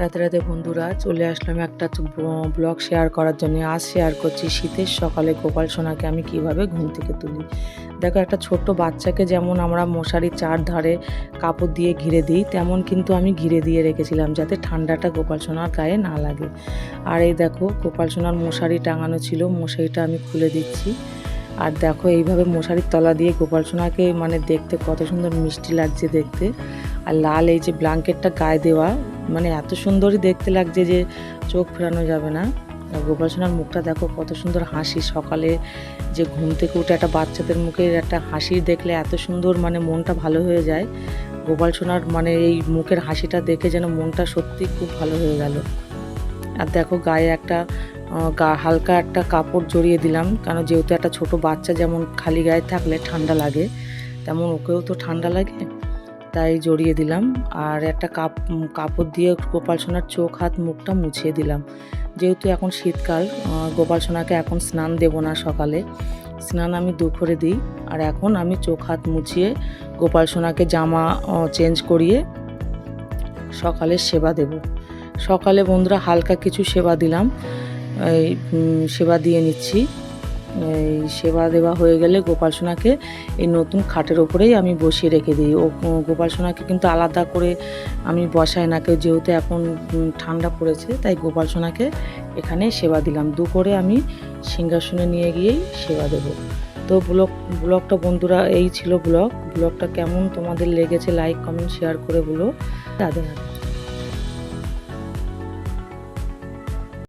রাতে রাতে বন্ধুরা চলে আসলাম একটা ব্লগ শেয়ার করার জন্য। আজ শেয়ার করছি শীতের সকালে গোপাল সোনাকে আমি কীভাবে ঘুম থেকে তুলি। দেখো, একটা ছোট্ট বাচ্চাকে যেমন আমরা মশারির চার ধারে কাপড় দিয়ে ঘিরে দিই, তেমন কিন্তু আমি ঘিরে দিয়ে রেখেছিলাম যাতে ঠান্ডাটা গোপাল সোনার গায়ে না লাগে। আর এই দেখো, গোপাল সোনার মশারি টাঙানো ছিল, মশারিটা আমি খুলে দিচ্ছি। আর দেখো, এইভাবে মশারির তলা দিয়ে গোপাল সোনাকে মানে দেখতে কত সুন্দর মিষ্টি লাগছে দেখতে। আর লাল এই যে ব্ল্যাঙ্কেটটা গায়ে দেওয়া মানে এত সুন্দরই দেখতে লাগছে যে চোখ ফেরানো যাবে না। গোপাল সোনার মুখটা দেখো কত সুন্দর হাসি। সকালে যে ঘুম থেকে উঠে একটা বাচ্চাদের মুখের একটা হাসি দেখলে এত সুন্দর মানে মনটা ভালো হয়ে যায়। গোপাল সোনার মানে এই মুখের হাসিটা দেখে যেন মনটা সত্যি খুব ভালো হয়ে গেল। আর দেখো গায়ে একটা গা, হালকা একটা কাপড় জড়িয়ে দিলাম। কারণ যেহেতু একটা ছোট বাচ্চা যেমন খালি গায়ে থাকলে ঠান্ডা লাগে, তেমন ওকেও তো ঠান্ডা লাগে। তাই জড়িয়ে দিলাম। আর একটা কাপ কাপড় দিয়ে গোপাল সোনার চোখ, হাত, মুখটা মুছিয়ে দিলাম। যেহেতু এখন শীতকাল গোপাল সোনাকে এখন স্নান দেব না সকালে। স্নান আমি দুপুরে দিই। আর এখন আমি চোখ, হাত মুছিয়ে গোপাল সোনাকে জামা চেঞ্জ করিয়ে সকালে সেবা দেব। সকালে বন্ধুরা হালকা কিছু সেবা দিলাম। এই সেবা দিয়ে নিচ্ছি। এই সেবা দেওয়া হয়ে গেলে গোপাল সোনাকে এই নতুন খাটের ওপরেই আমি বসিয়ে রেখে দিই। ও গোপাল সোনাকে কিন্তু আলাদা করে আমি বসাই না। কেউ যেহেতু এখন ঠান্ডা পড়েছে, তাই গোপাল সোনাকে এখানে সেবা দিলাম। দুপুরে আমি সিংহাসনে নিয়ে গিয়েই সেবা দেব। তো ব্লগ, ব্লগটা বন্ধুরা, এই ছিল ব্লগ। ব্লগটা কেমন তোমাদের লেগেছে, লাইক, কমেন্ট, শেয়ার করে বলো। রাধে।